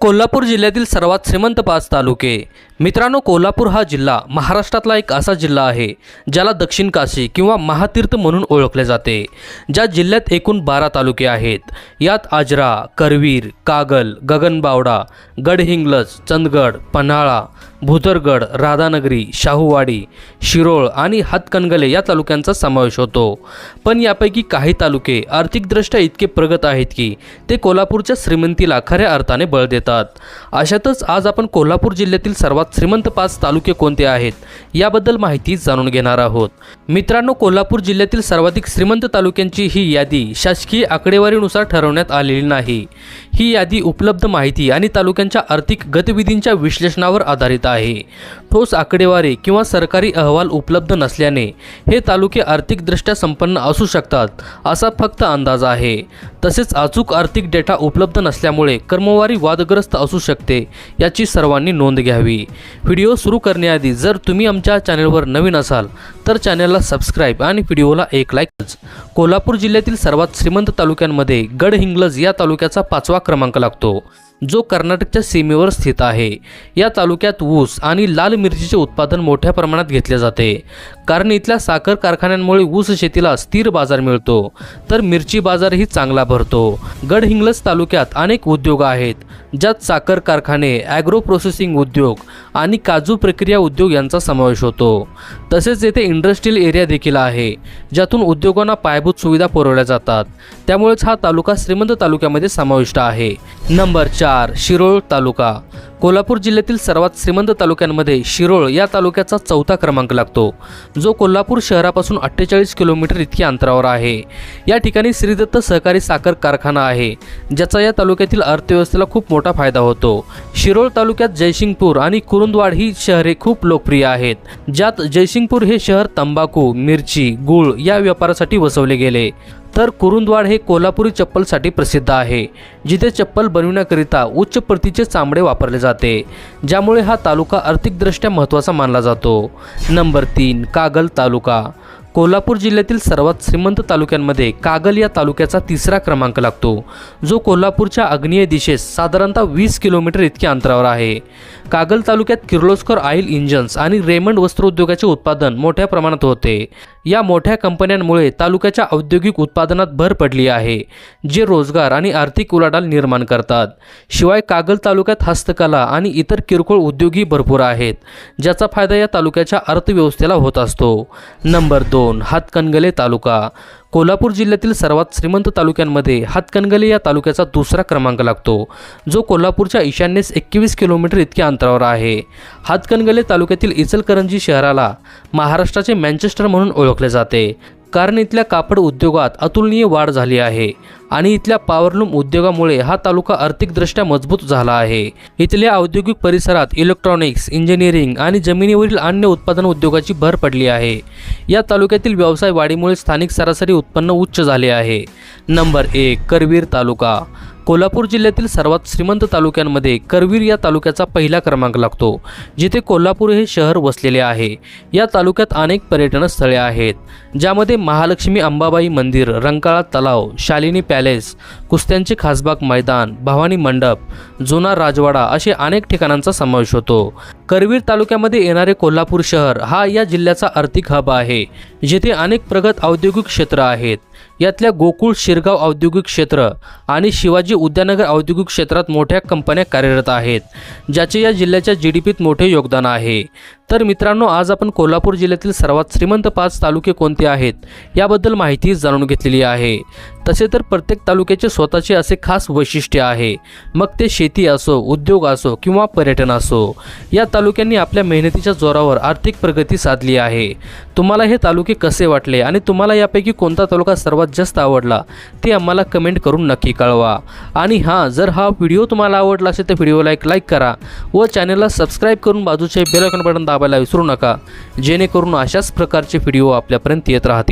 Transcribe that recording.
कोल्हापूर जिल्ह्यातील सर्वात श्रीमंत पाच तालुके. मित्रांनो कोल्हापूर हा जिल्हा महाराष्ट्रातला एक असा जिल्हा आहे ज्याला दक्षिण काशी किंवा महातीर्थ म्हणून ओळखले जाते ज्या जिल्ह्यात एकूण बारा तालुके आहेत. यात आजरा करवीर कागल गगनबावडा गडहिंग्लज चंदगड पन्हाळा भुदरगड राधानगरी शाहूवाडी शिरोळ आणि हातकणगले या तालुक्यांचा समावेश होतो. पण यापैकी काही तालुके आर्थिकदृष्ट्या इतके प्रगत आहेत की ते कोल्हापूरच्या श्रीमंतीला खऱ्या अर्थाने बळ देतात. अशातच आज आपण कोल्हापूर जिल्ह्यातील सर्वात श्रीमंत पाच तालुके कोणते आहेत याबद्दल माहिती जाणून घेणार आहोत. मित्रांनो कोल्हापूर जिल्ह्यातील सर्वाधिक श्रीमंत तालुक्यांची ही यादी शासकीय आकडेवारीनुसार ठरवण्यात आलेली नाही. ही यादी उपलब्ध माहिती आणि तालुक्यांच्या आर्थिक गतिविधींच्या विश्लेषणावर आधारित आहे. ठोस आकडेवारी किंवा सरकारी अहवाल उपलब्ध नसल्याने हे तालुके आर्थिकदृष्ट्या संपन्न असू शकतात असा फक्त अंदाज आहे. तसेच अचूक आर्थिक डेटा उपलब्ध नसल्यामुळे कर्मवारी वादग्रस्त असू शकते याची सर्वांनी नोंद घ्यावी. व्हिडिओ सुरू करण्याआधी जर तुम्ही आमच्या चॅनलवर नवीन असाल तर चॅनलला सबस्क्राईब आणि व्हिडिओला एक लाईकच कोल्हापूर जिल्ह्यातील सर्वात श्रीमंत तालुक्यांमध्ये गडहिंग्लज या तालुक्याचा पाचवा क्रमांक लागतो. जो कर्नाटकच्या सीमेवर स्थित आहे. या तालुक्यात ऊस आणि लाल मिरचीचे उत्पादन मोठ्या प्रमाणात घेतले जाते. कारण इथल्या साखर कारखान्यांमुळे ऊस शेतीला स्थिर बाजार मिळतो. तर मिरची बाजारही चांगला भरतो. गडहिंग्लज तालुक्यात अनेक उद्योग आहेत. ज्यात साखर कारखाने ॲग्रो प्रोसेसिंग उद्योग आणि काजू प्रक्रिया उद्योग यांचा समावेश होतो. तसेच येथे इंडस्ट्रीयल एरिया देखील आहे ज्यातून उद्योगांना पायाभूत सुविधा पुरवल्या जातात. त्यामुळेच हा तालुका श्रीमंत तालुक्यामध्ये समाविष्ट आहे. नंबर चार शिरोळ तालुका. कोल्हापूर जिल्ह्यातील सर्वात श्रीमंत तालुक्यांमध्ये शिरोळ या तालुक्याचा चौथा क्रमांक लागतो. जो कोल्हापूर शहरापासून अठ्ठेचाळीस किलोमीटर इतक्या अंतरावर आहे. या ठिकाणी श्रीदत्त सहकारी साखर कारखाना आहे ज्याचा या तालुक्यातील अर्थव्यवस्थेला खूप मोठा फायदा होतो. शिरोळ तालुक्यात जयसिंगपूर आणि कुरुंदवाड ही शहरे खूप लोकप्रिय आहेत ज्यात जयसिंगपूर हे शहर तंबाखू मिरची गूळ या व्यापारासाठी वसवले गेले. तर कुरुंदवाड हे कोल्हापुरी चप्पलसाठी प्रसिद्ध आहे जिथे चप्पल बनविण्याकरिता उच्च प्रतीचे चामडे वापरले जाते ज्यामुळे हा तालुका आर्थिकदृष्ट्या महत्त्वाचा मानला जातो. नंबर तीन कागल तालुका. कोल्हापूर जिल्ह्यातील सर्वात श्रीमंत तालुक्यांमध्ये कागल या तालुक्याचा तिसरा क्रमांक लागतो. जो कोल्हापूरच्या आग्नेय दिशेस साधारणतः वीस किलोमीटर इतक्या अंतरावर आहे. कागल तालुक्यात किर्लोस्कर ऑइल इंजन्स आणि रेमंड वस्त्रोद्योगाचे उत्पादन मोठ्या प्रमाणात होते. या मोठ्या कंपन्यांमुळे तालुक्याच्या औद्योगिक उत्पादनात भर पडली आहे जे रोजगार आणि आर्थिक उलाढाल निर्माण करतात. शिवाय कागल तालुक्यात हस्तकला आणि इतर किरकोळ उद्योगही भरपूर आहेत ज्याचा फायदा या तालुक्याच्या अर्थव्यवस्थेला होत असतो. नंबर दोन दोन हातकणगले तालुका. कोल्हापूर जिल्ह्यातील सर्वात श्रीमंत तालुक्यांमध्ये हातकणगले या तालुक्याचा दुसरा क्रमांक लागतो. जो कोल्हापूरच्या ईशान्येस एकवीस किलोमीटर इतक्या अंतरावर आहे. हातकणगले तालुक्यातील इचलकरंजी शहराला महाराष्ट्राचे मँचेस्टर म्हणून ओळखले जाते. कारण इथल्या कापड उद्योगात अतुलनीय वाढ झाली आहे आणि इथल्या पॉवरलूम उद्योगामुळे हा तालुका आर्थिकदृष्ट्या मजबूत झाला आहे. इथल्या औद्योगिक परिसरात इलेक्ट्रॉनिक्स इंजिनिअरिंग आणि जमिनीवरील अन्य उत्पादन उद्योगाची भर पडली आहे. या तालुक्यातील व्यवसाय वाढीमुळे स्थानिक सरासरी उत्पन्न उच्च झाले आहे. नंबर एक करवीर तालुका. कोल्हापूर जिल्ह्यातील सर्वात श्रीमंत तालुक्यांमध्ये करवीर या तालुक्याचा पहिला क्रमांक लागतो जिथे कोल्हापूर हे शहर वसलेले आहे. या तालुक्यात अनेक पर्यटन स्थळे आहेत ज्यामध्ये महालक्ष्मी अंबाबाई मंदिर रंकाळा तलाव शालिनी पॅलेस कुस्त्यांचे खासबाग मैदान भवानी मंडप जुना राजवाडा असे अनेक ठिकाणांचा समावेश होतो. करवीर तालुक्यामध्ये येणारे कोल्हापूर शहर हा या जिल्ह्याचा आर्थिक हब आहे जेथे अनेक प्रगत औद्योगिक क्षेत्र आहेत. यातल्या गोकुळ शिरगाव औद्योगिक क्षेत्र आणि शिवाजी उद्यानगर औद्योगिक क्षेत्रात मोठ्या कंपन्या कार्यरत आहेत ज्याचे या जिल्ह्याच्या जी डी पीत मोठे योगदान आहे. तर मित्रांनो आज आपण कोल्हापूर जिल्ह्यातील सर्वात श्रीमंत पाच तालुके कोणते आहेत याबद्दल माहिती जाणून घेतलेली आहे. तसे तर प्रत्येक तालुक्याचे स्वतःचे असे खास वैशिष्ट्य आहे. मग ते शेती असो उद्योग असो किंवा पर्यटन असो या तालुक्यांनी आपल्या मेहनतीच्या जोरावर आर्थिक प्रगती साधली आहे. तुम्हाला हे तालुके कसे वाटले आणि तुम्हाला यापैकी कोणता तालुका सर्वात जास्त आवडला ते आम्हाला कमेंट करून नक्की कळवा. आणि हां जर हा व्हिडिओ तुम्हाला आवडला असेल तर व्हिडिओला एक लाईक करा व चॅनलला सबस्क्राईब करून बाजूचे बेल आयकॉन बटन दाबायला विसरू नका. जेणेकरून अशाच प्रकारचे व्हिडिओ आपल्यापर्यंत येत राहतील.